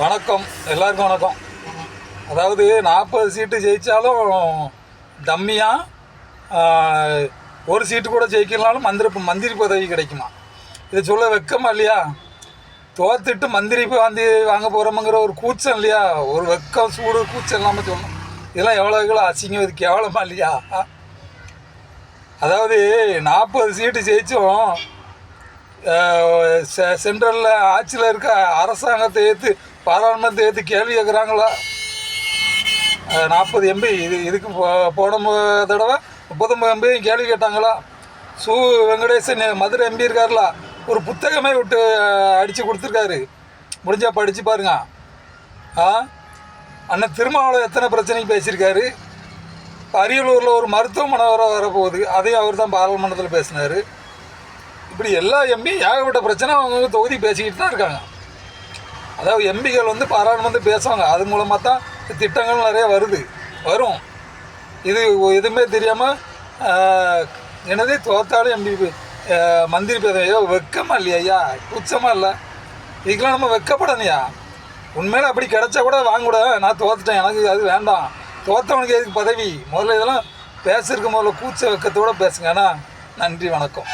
வணக்கம். எல்லாருக்கும் வணக்கம். அதாவது நாற்பது சீட்டு ஜெயித்தாலும் டம்மியாக ஒரு சீட்டு கூட ஜெயிக்கலனாலும் மந்திரி மந்திரி பதவி கிடைக்குமா? இதை சொல்ல வெக்கமா இல்லையா? தோத்துட்டு மந்திரி வாந்தி வாங்க போகிறோமுங்கிற ஒரு கூச்சம் இல்லையா? ஒரு வெக்கம் சூடு கூச்சம் இல்லாமல் சொல்லணும். இதெல்லாம் எவ்வளோ எவ்வளோ அசிங்கம் இது கேவலமா இல்லையா? அதாவது நாற்பது சீட்டு ஜெயித்தோம் சென்ட்ரலில் ஆட்சியில் இருக்க அரசாங்கத்தை ஏற்று பாராளுமன்றத்தை ஏற்று கேள்வி கேட்குறாங்களா நாற்பது எம்பி இது இதுக்கு போ- போன தடவை முப்பத்தொம்பது எம்பியும் கேள்வி கேட்டாங்களா? சு வெங்கடேசன் மதுரை எம்பி இருக்கார்ல ஒரு புத்தகமே விட்டு அடித்து கொடுத்துருக்காரு. முடிஞ்சா படித்து பாருங்க. ஆ? அண்ணன் திருமாவளம் எத்தனை பிரச்சனைக்கு பேசியிருக்காரு? அரியலூரில் ஒரு மருத்துவமனை வர வரப்போகுது. அதையும் அவர் தான் பாராளுமன்றத்தில் பேசினார். இப்படி எல்லா எம்பி ஏகப்பட்ட பிரச்சனை? அவங்க தொகுதி பேசிக்கிட்டு தான் இருக்காங்க. அதாவது எம்பிகள் வந்து பாராளுமன்றம் பேசுவாங்க. அது மூலமாக தான் திட்டங்கள் நிறைய வருது. வரும். இது எதுவுமே தெரியாமல் என்னது? தோத்தாலும் எம்பி மந்திரி பதவியோ வெக்கமா இல்லையா? ஐயா கூச்சமாக இல்லை. இதுக்கெல்லாம் நம்ம வெக்கப்படணையா உண்மையில அப்படி கிடச்சா கூட வாங்கக்கூட நான் தோத்துட்டேன். எனக்கு அது வேண்டாம். தோத்தவனுக்கு எதுக்கு பதவி? முதல்ல இதெல்லாம் பேசுறதுக்கு முதல்ல கூச்ச வெக்கத்தோடு பேசுங்க. ஏன்னா நன்றி வணக்கம்.